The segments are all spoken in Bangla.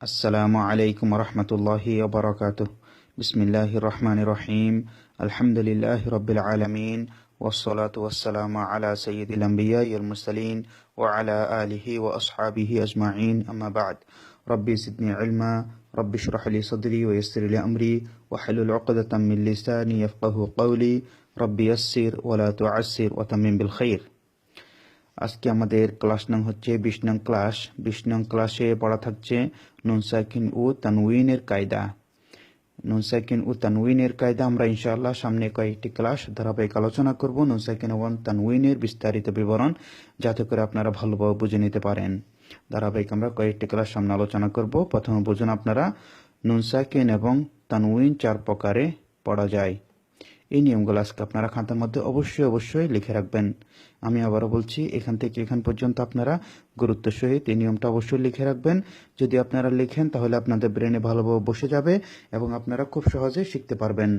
السلام عليكم ورحمة الله وبركاته. بسم الله الرحمن الرحيم. الحمد لله رب العالمين والصلاة والسلام على سيد الأنبياء والمرسلين وعلى آله وأصحابه أجمعين. أما بعد ربي زدني علما ربي اشرح لي صدري ويسر لي أمري وحلل عقدة من لساني يفقه قولي ربي يسر ولا تعسر وتمم بالخير. আজকে আমাদের ক্লাস নং হচ্ছে বিশ নং ক্লাস। বিশ নং ক্লাসে পড়া থাকছে নুন সাকিন ও তানউইনের কায়দা। নুন সাকিন ও তানউইনের কায়দা আমরা ইনশাআল্লাহ সামনে কয়েকটি ক্লাস ধারাবাহিক আলোচনা করব। নুন এবং তানউইনের বিস্তারিত বিবরণ যাতে করে আপনারা ভালোভাবে বুঝে নিতে পারেন। ধারাবাহিক আমরা কয়েকটি ক্লাস সামনে আলোচনা করব। প্রথমে বুঝুন আপনারা নুন সাকিন এবং তানউইন চার প্রকারে পড়া যায়। এই নিয়মগুলো আজকে আপনারা খাতার মধ্যে অবশ্যই অবশ্যই লিখে রাখবেন। আমি আবারও বলছি, এখান থেকে এখান পর্যন্ত আপনারা গুরুত্ব সহিত এই নিয়মটা অবশ্যই লিখে রাখবেন। যদি আপনারা লিখেন, তাহলে আপনাদের ব্রেনে ভালোভাবে বসে যাবে এবং আপনারা খুব সহজে শিখতে পারবেন।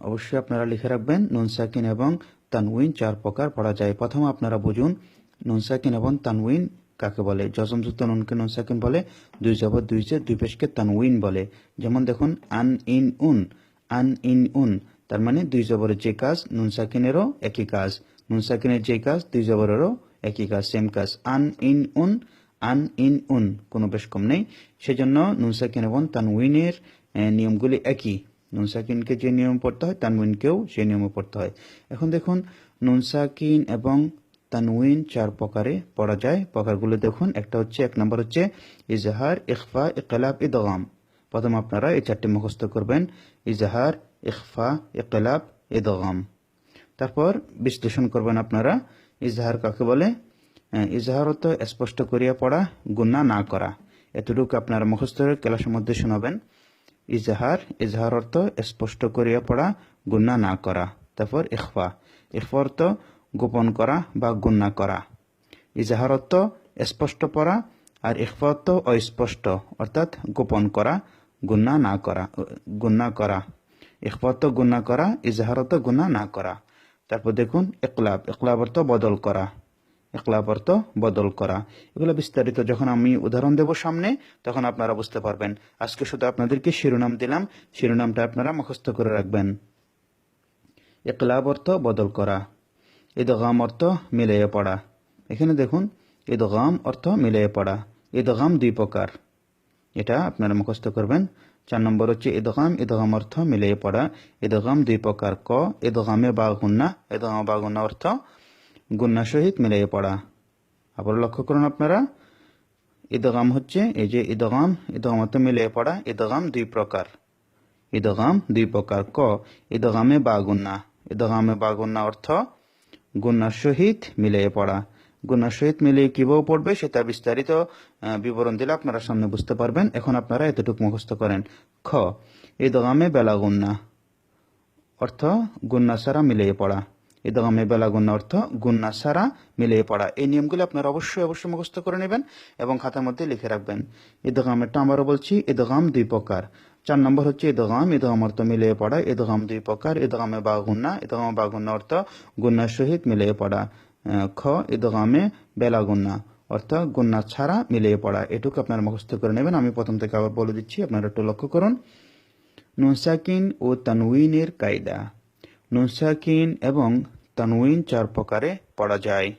অবশ্যই আপনারা লিখে রাখবেন, নুন সাকিন এবং তানউইন চার প্রকার পড়া যায়। প্রথমে আপনারা বুঝুন, নুন সাকিন এবং তানউইন কাকে বলে? যজমযুক্ত নুনকে নুন সাকিন বলে, দুই জবর দুই যে দুই পেশকে তানউইন বলে। যেমন দেখুন, আন, ইন, উন। আন ইন উন, তার মানে দুই জবরের যে কাজ, নুন সাকিনেরও একই কাজ। নুন সাকিনের যে কাজ, দুই জবরেরও একই কাজ সেম কাজ। আন ইন উন, আন ইন উন, কোনো বেশ কম নেই। সেজন্য নুন সাকিন এবং তানউইনের নিয়মগুলি একই। নুন সাকিনকে যে নিয়ম পড়তে হয়, তানউইনকেও সেই নিয়মে পড়তে হয়। এখন দেখুন, নুন সাকিন এবং তানউইন চার প্রকারে পড়া যায়। প্রকারগুলো দেখুন, একটা হচ্ছে, এক নম্বর হচ্ছে, ইজহার, ইখফা, ইকলাব, ইদগাম। প্রথম আপনারা এই চারটি মুখস্থ করবেন, ইজাহার, ইখফা, ইকলাব, ইদগাম। তারপর বিশ্লেষণ করবেন আপনারা, ইজাহার কাকে বলে? ইজাহার অর্থ স্পষ্ট করিয়া পড়া গুণা না করা। এতটুকু আপনারা মুখস্থ ক্লাসের মধ্যে শোনাবেন। ইজাহার ইজাহার অর্থ স্পষ্ট করিয়া পড়া গুণা না করা। তারপর ইখফা। ইখফা অর্থ গোপন করা বা গুণা করা। ইজাহার অর্থ স্পষ্ট পড়া আর ইখফা অর্থ অস্পষ্ট, অর্থাৎ গোপন করা। গুণা না করা গুণা করা। অর্থ গুণা করা, ইজাহার অর্থ গুণা না করা। তারপর দেখুন ইকলাব ইকলাব অর্থ বদল করা। ইকলাব অর্থ বদল করা। এগুলো বিস্তারিত যখন আমি উদাহরণ দেব সামনে, তখন আপনারা বুঝতে পারবেন। আজকে শুধু আপনাদেরকে শিরোনাম দিলাম। শিরোনামটা আপনারা মুখস্থ করে রাখবেন। ইকলাব অর্থ বদল করা। ইদগাম অর্থ মিলিয়ে পড়া। এখানে দেখুন, ইদগাম অর্থ মিলিয়ে পড়া। ইদগাম দুই প্রকার। এটা আপনারা মুখস্থ করবেন। চার নম্বর হচ্ছে ইদগাম। ইদগাম অর্থ মিলিয়ে পড়া। ইদগাম দুই প্রকার। ক, ইদগামে বা গুন্না। ইদগাম বা গুন্না অর্থ গুন্না সহিত মিলিয়ে পড়া। আবার লক্ষ্য করুন আপনারা। ইদগাম হচ্ছে এই যে ইদগাম। ইদগাম অর্থ মিলিয়ে পড়া। ইদগাম দুই প্রকার। ইদগাম দুই প্রকার। ক, ইদগামে বা গুন্না। ইদগামে বা গুন্না অর্থ গুন্নার সহিত মিলিয়ে পড়া। গুন্নার সহিত মিলিয়ে কীভাবে পড়বে সেটা বিস্তারিত বিবরণ দিলে আপনারা সামনে বুঝতে পারবেন। এখন আপনারা এতটুকু মুখস্থ করেন। খ ইদগামে বেলা গুন্না, অর্থ গুন্না সারা মিলিয়ে পড়া। ইদগামে বেলা গুন্না অর্থ গুন্না সারা মিলিয়ে পড়া। এই নিয়মগুলো আপনারা অবশ্যই অবশ্যই মুখস্থ করে নেবেন এবং খাতার মধ্যে লিখে রাখবেন। ইদগামেরটা আবারও বলছি ইদগাম দুই প্রকার। চার নম্বর হচ্ছে ইদগাম ইদগাম অর্থ মিলিয়ে পড়া ইদগাম দুই প্রকার ইদগামে বা গুন্না ইদগাম বা গুন্না অর্থ গুন্নার সহিত মিলিয়ে পড়া। খ, ইদগামে বেলা গুন্না। অর্থাৎ গুন্না ছাড়া মিলিয়ে পড়া। এটুকু আপনারা মুখস্থ করে নেবেন। আমি প্রথম থেকে আবার বলে দিচ্ছি, আপনারা একটু লক্ষ্য করুন। নুনসাকিন ও তানউইনের কায়দা। নুনসাকিন এবং তানউইন চার প্রকারে পড়া যায়।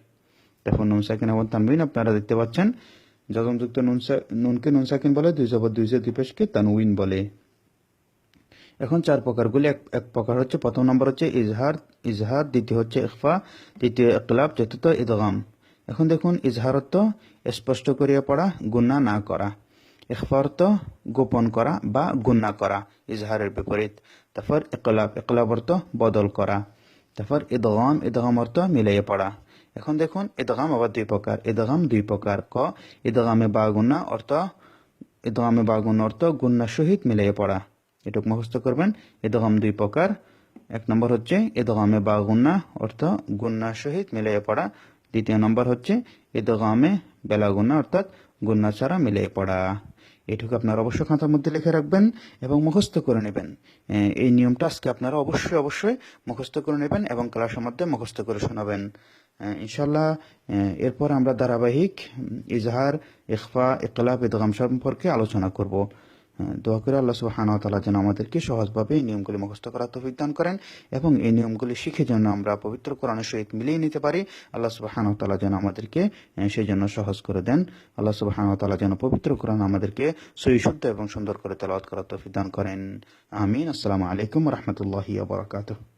দেখুন নুনসাকিন এবং তানউইন আপনারা দেখতে পাচ্ছেন। যজমযুক্ত নুনসা নুনকে নুনসাকিন বলে, দুই জবর দুই যে দুই পেশকে তানউইন বলে। এখন চার প্রকারগুলি, এক এক প্রকার হচ্ছে প্রথম নম্বর হচ্ছে ইজহার ইজহার, দ্বিতীয় হচ্ছে ইখফা, তৃতীয় ইকলাব চতুর্থ ইদগাম। এখন দেখুন, ইজহার অর্থ স্পষ্ট করিয়া পড়া গুণা না করা। ইখফা অর্থ গোপন করা বা গুণা করা, ইজহারের বিপরীত। তারপর ইকলাব ইকলাব অর্থ বদল করা। তারপর ইদগাম ইদগাম অর্থ মিলিয়ে পড়া। এখন দেখুন, ইদগাম আবার দুই প্রকার, ইদগাম দুই প্রকার, ক, ইদগামে বা গুণা অর্থ, ইদগামে বা গুণ অর্থ গুণার সহিত মিলিয়ে পড়া। এটুকু মুখস্থ করবেন। ইদগাম দুই প্রকার। এক নম্বর হচ্ছে ইদগামে বা গুন্না, অর্থ গুন্নার সহিত মিলিয়ে পড়া। দ্বিতীয় নম্বর হচ্ছে ইদগামে বেলা গুন্না, অর্থাৎ গুন্না ছাড়া মিলিয়ে পড়া। এটুকু আপনারা অবশ্যই খাতার মধ্যে লিখে রাখবেন এবং মুখস্থ করে নেবেন। এই নিয়মটা আজকে আপনারা অবশ্যই অবশ্যই মুখস্থ করে নেবেন এবং ক্লাসের মধ্যে মুখস্থ করে শোনাবেন। ইনশাল্লাহ এরপর আমরা ধারাবাহিক ইজহার, ইখফা ইকলাব ইদগাম সম্পর্কে আলোচনা করব। দোয়া করে আল্লাহ সুবহানাহু ওয়া তাআলা যেন আমাদেরকে সহজভাবে এই নিয়মগুলি মুখস্থ করার তৌফিক দান করেন এবং এই নিয়মগুলি শিখে যেন আমরা পবিত্র কোরআনের সহিত মিলিয়ে নিতে পারি। আল্লাহ সুবহানাহু তালা যেন আমাদেরকে সেই জন্য সহজ করে দেন। আল্লাহ সুবহানাহু তালা যেন পবিত্র কোরআন আমাদেরকে সহি, শুদ্ধ এবং সুন্দর করে তেলাওয়াত করার তৌফিক দান করেন। আমিন। আসসালামু আলাইকুম রহমতুল্লাহি ওয়া বারাকাতুহু।